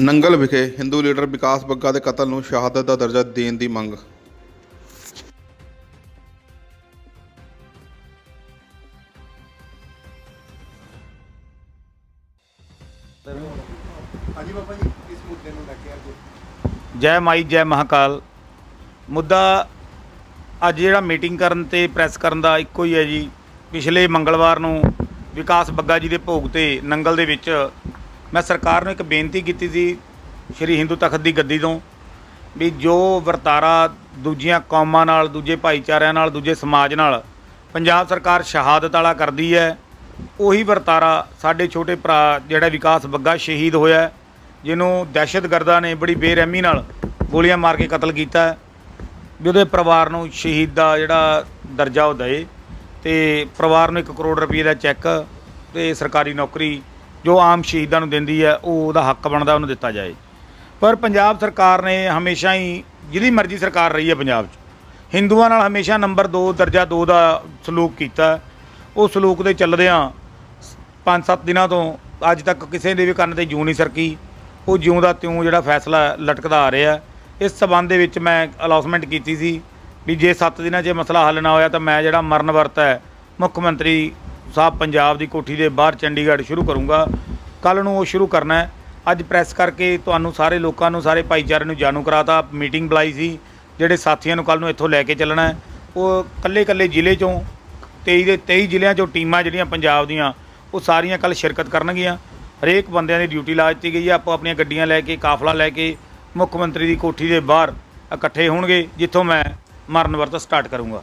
ਨੰਗਲ ਵਿਖੇ ਹਿੰਦੂ ਲੀਡਰ ਵਿਕਾਸ ਬੱਗਾ ਦੇ ਕਤਲ ਨੂੰ ਸ਼ਹਾਦਤ ਦਾ ਦਰਜਾ ਦੇਣ ਦੀ ਮੰਗ। ਹਾਂਜੀ ਬਾਬਾ ਜੀ ਇਸ ਮੁੱਦੇ ਨੂੰ ਲੈ ਕੇ ਅੱਜ। ਜੈ ਮਾਈ ਜੈ ਮਹਾਕਾਲ। ਮੁੱਦਾ ਅੱਜ ਜਿਹੜਾ ਮੀਟਿੰਗ ਕਰਨ ਤੇ ਪ੍ਰੈਸ ਕਰਨ ਦਾ ਇੱਕੋ ਹੀ ਹੈ ਜੀ। ਪਿਛਲੇ ਮੰਗਲਵਾਰ ਨੂੰ ਵਿਕਾਸ ਬੱਗਾ ਜੀ ਦੇ ਭੋਗ ਤੇ ਨੰਗਲ ਦੇ ਵਿੱਚ ਮੈਂ ਸਰਕਾਰ ਨੂੰ ਇੱਕ ਬੇਨਤੀ ਕੀਤੀ ਸੀ ਸ਼੍ਰੀ ਹਿੰਦੂ ਤਖਤ ਦੀ ਗੱਦੀ ਤੋਂ ਵੀ ਜੋ ਵਰਤਾਰਾ ਦੂਜੀਆਂ ਕੌਮਾਂ ਨਾਲ ਦੂਜੇ ਭਾਈਚਾਰਿਆਂ ਨਾਲ ਦੂਜੇ ਸਮਾਜ ਨਾਲ ਪੰਜਾਬ ਸਰਕਾਰ ਸ਼ਹਾਦਤ ਵਾਲਾ ਕਰਦੀ ਹੈ ਉਹੀ ਵਰਤਾਰਾ ਸਾਡੇ ਛੋਟੇ ਭਰਾ ਜਿਹੜਾ ਵਿਕਾਸ ਬੱਗਾ ਸ਼ਹੀਦ ਹੋਇਆ ਜਿਹਨੂੰ ਦਹਿਸ਼ਤਗਰਦਾਂ ਨੇ ਬੜੀ ਬੇਰਹਿਮੀ ਨਾਲ ਗੋਲੀਆਂ ਮਾਰ ਕੇ ਕਤਲ ਕੀਤਾ ਹੈ, ਵੀ ਉਹਦੇ ਪਰਿਵਾਰ ਨੂੰ ਸ਼ਹੀਦ ਦਾ ਜਿਹੜਾ ਦਰਜਾ ਉਹ ਦਏ ਤੇ ਪਰਿਵਾਰ ਨੂੰ 1 ਕਰੋੜ ਰੁਪਏ ਦਾ ਚੈੱਕ ਤੇ ਸਰਕਾਰੀ ਨੌਕਰੀ ਜੋ ਆਮ ਸ਼ਹੀਦਾਂ ਨੂੰ ਦਿੰਦੀ ਹੈ, ਉਹ ਉਹਦਾ ਹੱਕ ਬਣਦਾ, ਉਹਨੂੰ ਦਿੱਤਾ ਜਾਏ। ਪਰ ਪੰਜਾਬ ਸਰਕਾਰ ਨੇ ਹਮੇਸ਼ਾ ਹੀ ਜਿਹਦੀ ਮਰਜ਼ੀ ਸਰਕਾਰ ਰਹੀ ਹੈ ਪੰਜਾਬ 'ਚ, ਹਿੰਦੂਆਂ ਨਾਲ ਹਮੇਸ਼ਾ ਨੰਬਰ 2 ਦਰਜਾ 2 ਦਾ ਸਲੂਕ ਕੀਤਾ। ਉਹ ਸਲੂਕ ਦੇ ਚੱਲਦਿਆਂ 5-7 ਦਿਨਾਂ ਤੋਂ ਅੱਜ ਤੱਕ ਕਿਸੇ ਦੇ ਵੀ ਕੰਨ ਤੇ ਜੂੰ ਨਹੀਂ ਸਰਕੀ। ਉਹ ਜਿਉਂ ਦਾ ਤਿਉਂ ਜਿਹੜਾ ਫੈਸਲਾ ਲਟਕਦਾ ਆ ਰਿਹਾ। ਇਸ ਸਬੰਧ ਦੇ ਵਿੱਚ ਮੈਂ ਅਲਾਉਸਮੈਂਟ ਕੀਤੀ ਸੀ ਵੀ ਜੇ 7 ਦਿਨਾਂ 'ਚ ਇਹ ਮਸਲਾ ਹੱਲ ਨਾ ਹੋਇਆ ਤਾਂ ਮੈਂ ਜਿਹੜਾ ਮਰਨ ਵਰਤ ਹੈ, ਮੁੱਖ ਮੰਤਰੀ ਸਾਹਿਬ, ਪੰਜਾਬ ਦੀ ਕੋਠੀ ਦੇ ਬਾਹਰ ਚੰਡੀਗੜ੍ਹ ਸ਼ੁਰੂ ਕਰੂੰਗਾ। ਕੱਲ ਨੂੰ ਉਹ ਸ਼ੁਰੂ ਕਰਨਾ ਹੈ। ਅੱਜ ਪ੍ਰੈਸ ਕਰਕੇ ਤੁਹਾਨੂੰ ਸਾਰੇ ਲੋਕਾਂ ਨੂੰ, ਸਾਰੇ ਭਾਈਚਾਰੇ ਨੂੰ ਜਾਣੂ ਕਰਾਤਾ। ਮੀਟਿੰਗ ਬੁਲਾਈ ਸੀ, ਜਿਹੜੇ ਸਾਥੀਆਂ ਨੂੰ ਕੱਲ ਨੂੰ ਇੱਥੋਂ ਲੈ ਕੇ ਚੱਲਣਾ ਹੈ। ਉਹ ਕੱਲੇ-ਕੱਲੇ ਜ਼ਿਲ੍ਹੇ ਚੋਂ 23 ਦੇ 23 ਜ਼ਿਲ੍ਹਿਆਂ ਚੋਂ ਟੀਮਾਂ ਜਿਹੜੀਆਂ ਪੰਜਾਬ ਦੀਆਂ, ਉਹ ਸਾਰੀਆਂ ਕੱਲ ਸ਼ਿਰਕਤ ਕਰਨਗੀਆਂ। ਹਰੇਕ ਬੰਦਿਆਂ ਦੀ ਡਿਊਟੀ ਲਾ ਦਿੱਤੀ ਗਈ ਹੈ। ਆਪੋ ਆਪਣੀਆਂ ਗੱਡੀਆਂ ਲੈ ਕੇ, ਕਾਫਲਾ ਲੈ ਕੇ, ਮੁੱਖ ਮੰਤਰੀ ਦੀ ਕੋਠੀ ਦੇ ਬਾਹਰ ਇਕੱਠੇ ਹੋਣਗੇ, ਜਿੱਥੋਂ ਮੈਂ ਮਰਨ ਵਰਤ ਸਟਾਰਟ ਕਰੂੰਗਾ।